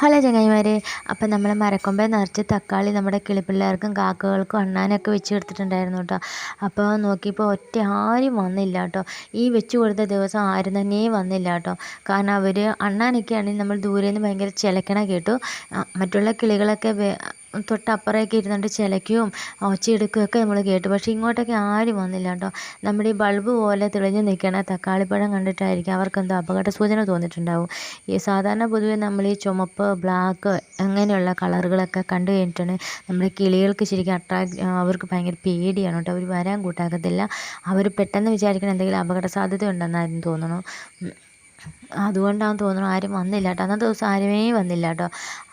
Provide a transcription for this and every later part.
Hello ചങ്ങായിമാരെ. അപ്പം നമ്മൾ മരക്കൊമ്പ നിറച്ച് തക്കാളി നമ്മുടെ കിളിപ്പിള്ളേർക്കും കാക്കകൾക്കും അണ്ണാനൊക്കെ വെച്ച് കൊടുത്തിട്ടുണ്ടായിരുന്നു കേട്ടോ. അപ്പോൾ നോക്കിയപ്പോൾ ഒറ്റ ആരും വന്നില്ല കേട്ടോ. ഈ വെച്ച് കൊടുത്ത ദിവസം ആരും തന്നെ വന്നില്ല കേട്ടോ. കാരണം അവർ അണ്ണാനൊക്കെ ആണെങ്കിൽ നമ്മൾ ദൂരെ നിന്ന് ഭയങ്കര ചിലക്കണ കേട്ടു. മറ്റുള്ള കിളികളൊക്കെ തൊട്ടപ്പുറമൊക്കെ ഇരുന്നുകൊണ്ട് ചിലയ്ക്കുകയും ഒച്ചയെടുക്കുകയൊക്കെ നമ്മൾ കേട്ടു. പക്ഷേ ഇങ്ങോട്ടൊക്കെ ആരും വന്നില്ല കേട്ടോ. നമ്മുടെ ഈ ബൾബ് പോലെ തെളിഞ്ഞ് നിൽക്കണ തക്കാളിപ്പഴം കണ്ടിട്ടായിരിക്കും അവർക്കെന്തോ അപകട സൂചന തോന്നിയിട്ടുണ്ടാവും. ഈ സാധാരണ പൊതുവെ നമ്മൾ ഈ ചുമപ്പ് ബ്ലാക്ക് അങ്ങനെയുള്ള കളറുകളൊക്കെ കണ്ടു കഴിഞ്ഞിട്ടാണ് നമ്മുടെ കിളികൾക്ക് ശരിക്കും അട്രാക്ട് അവർക്ക് ഭയങ്കര പേടിയാണ് കേട്ടോ. അവർ വരാൻ കൂട്ടാക്കത്തില്ല. അവർ പെട്ടെന്ന് വിചാരിക്കണം എന്തെങ്കിലും അപകട സാധ്യത ഉണ്ടെന്നായിരുന്നു തോന്നുന്നു. അതുകൊണ്ടാണെന്ന് തോന്നുന്നു ആരും വന്നില്ല കേട്ടോ അന്നത്തെ ദിവസം ആരുമേ വന്നില്ല കേട്ടോ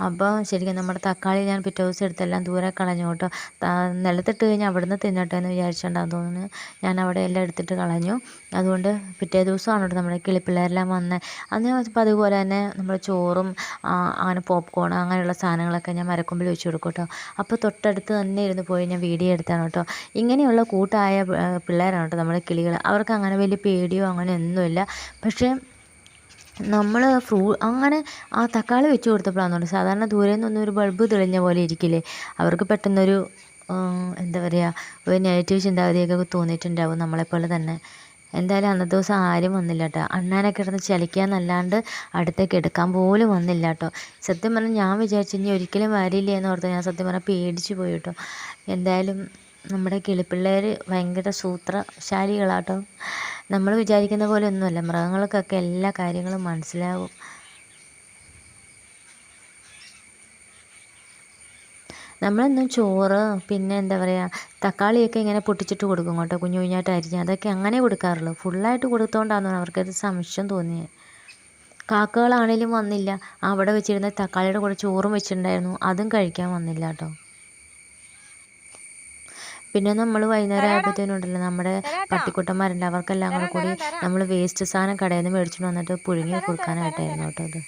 അപ്പോൾ ശരിക്കും നമ്മുടെ തക്കാളി ഞാൻ പിറ്റേ ദിവസം എടുത്തെല്ലാം ദൂരെ കളഞ്ഞു കേട്ടോ. നിലത്തിട്ട് കഴിഞ്ഞാൽ അവിടുന്ന് തിന്നട്ടെ എന്ന് വിചാരിച്ചിട്ടുണ്ടാകും തോന്നുന്നു. ഞാൻ അവിടെ എല്ലാം എടുത്തിട്ട് കളഞ്ഞു. അതുകൊണ്ട് പിറ്റേ ദിവസമാണ് കേട്ടോ നമ്മുടെ കിളിപ്പിള്ളേരെല്ലാം വന്നത് അന്ന് അപ്പോൾ അതുപോലെ തന്നെ നമ്മുടെ ചോറും അങ്ങനെ പോപ്കോൺ അങ്ങനെയുള്ള സാധനങ്ങളൊക്കെ ഞാൻ മരക്കൊമ്പിൽ വെച്ച് കൊടുക്കും കേട്ടോ. അപ്പോൾ തൊട്ടടുത്ത് തന്നെ ഇരുന്ന് പോയി ഞാൻ വീഡിയോ എടുത്താണ് കേട്ടോ. ഇങ്ങനെയുള്ള കൂട്ടായ പിള്ളേരാണ് കേട്ടോ നമ്മുടെ കിളികൾ അവർക്ക് അങ്ങനെ വലിയ പേടിയോ അങ്ങനെ ഒന്നുമില്ല. പക്ഷേ നമ്മൾ ഫ്രൂ അങ്ങനെ ആ തക്കാളി വെച്ച് കൊടുത്തപ്പോഴാണ് തോന്നുന്നു സാധാരണ ദൂരെ നിന്നൊന്നും ഒരു ബൾബ് തെളിഞ്ഞ പോലെ ഇരിക്കില്ലേ? അവർക്ക് പെട്ടെന്നൊരു എന്താ പറയുക ഒരു നെഗറ്റീവ് ചിന്താഗതിയൊക്കെ തോന്നിയിട്ടുണ്ടാവും നമ്മളെപ്പോലെ തന്നെ. എന്തായാലും അന്നത്തെ ദിവസം ആരും വന്നില്ല കേട്ടോ അണ്ണാനൊക്കെ കിടന്ന് ചലിക്കാന്നല്ലാണ്ട് അടുത്തേക്ക് എടുക്കാൻ പോലും വന്നില്ല കേട്ടോ സത്യം പറഞ്ഞാൽ ഞാൻ വിചാരിച്ചു ഇനി ഒരിക്കലും വരില്ല എന്ന് ഓർത്ത് ഞാൻ സത്യം പറഞ്ഞാൽ പേടിച്ചു പോയി കേട്ടോ. എന്തായാലും നമ്മുടെ കിളിപ്പിള്ളേർ ഭയങ്കര സൂത്രശാലികളാട്ടോ. നമ്മൾ വിചാരിക്കുന്ന പോലെ ഒന്നുമല്ല മൃഗങ്ങൾക്കൊക്കെ എല്ലാ കാര്യങ്ങളും മനസ്സിലാവും. നമ്മളെന്നും ചോറ് പിന്നെ എന്താ പറയുക തക്കാളിയൊക്കെ ഇങ്ങനെ പൊട്ടിച്ചിട്ട് കൊടുക്കും കേട്ടോ കുഞ്ഞു കുഞ്ഞായിട്ട് അരിഞ്ഞ്. അതൊക്കെ അങ്ങനെ കൊടുക്കാറുള്ളൂ. ഫുള്ളായിട്ട് കൊടുത്തോണ്ടാന്ന് അവർക്കത് സംശയം തോന്നിയത് കാക്കകളാണേലും വന്നില്ല. അവിടെ വെച്ചിരുന്ന തക്കാളിയുടെ കൂടെ ചോറും വെച്ചിട്ടുണ്ടായിരുന്നു. അതും കഴിക്കാൻ വന്നില്ല കേട്ടോ. പിന്നെ നമ്മൾ വൈകുന്നേരം ആയപ്പോഴത്തേനും ഉണ്ടല്ലോ നമ്മുടെ പട്ടിക്കുട്ടന്മാരുണ്ട് അവർക്കെല്ലാം കൂടെ കൂടി നമ്മൾ വേസ്റ്റ് സാധനം കടയിൽ നിന്ന് മേടിച്ചിട്ട് വന്നിട്ട് പുഴുങ്ങി കൊടുക്കാനായിട്ടായിരുന്നു കേട്ടോ അത്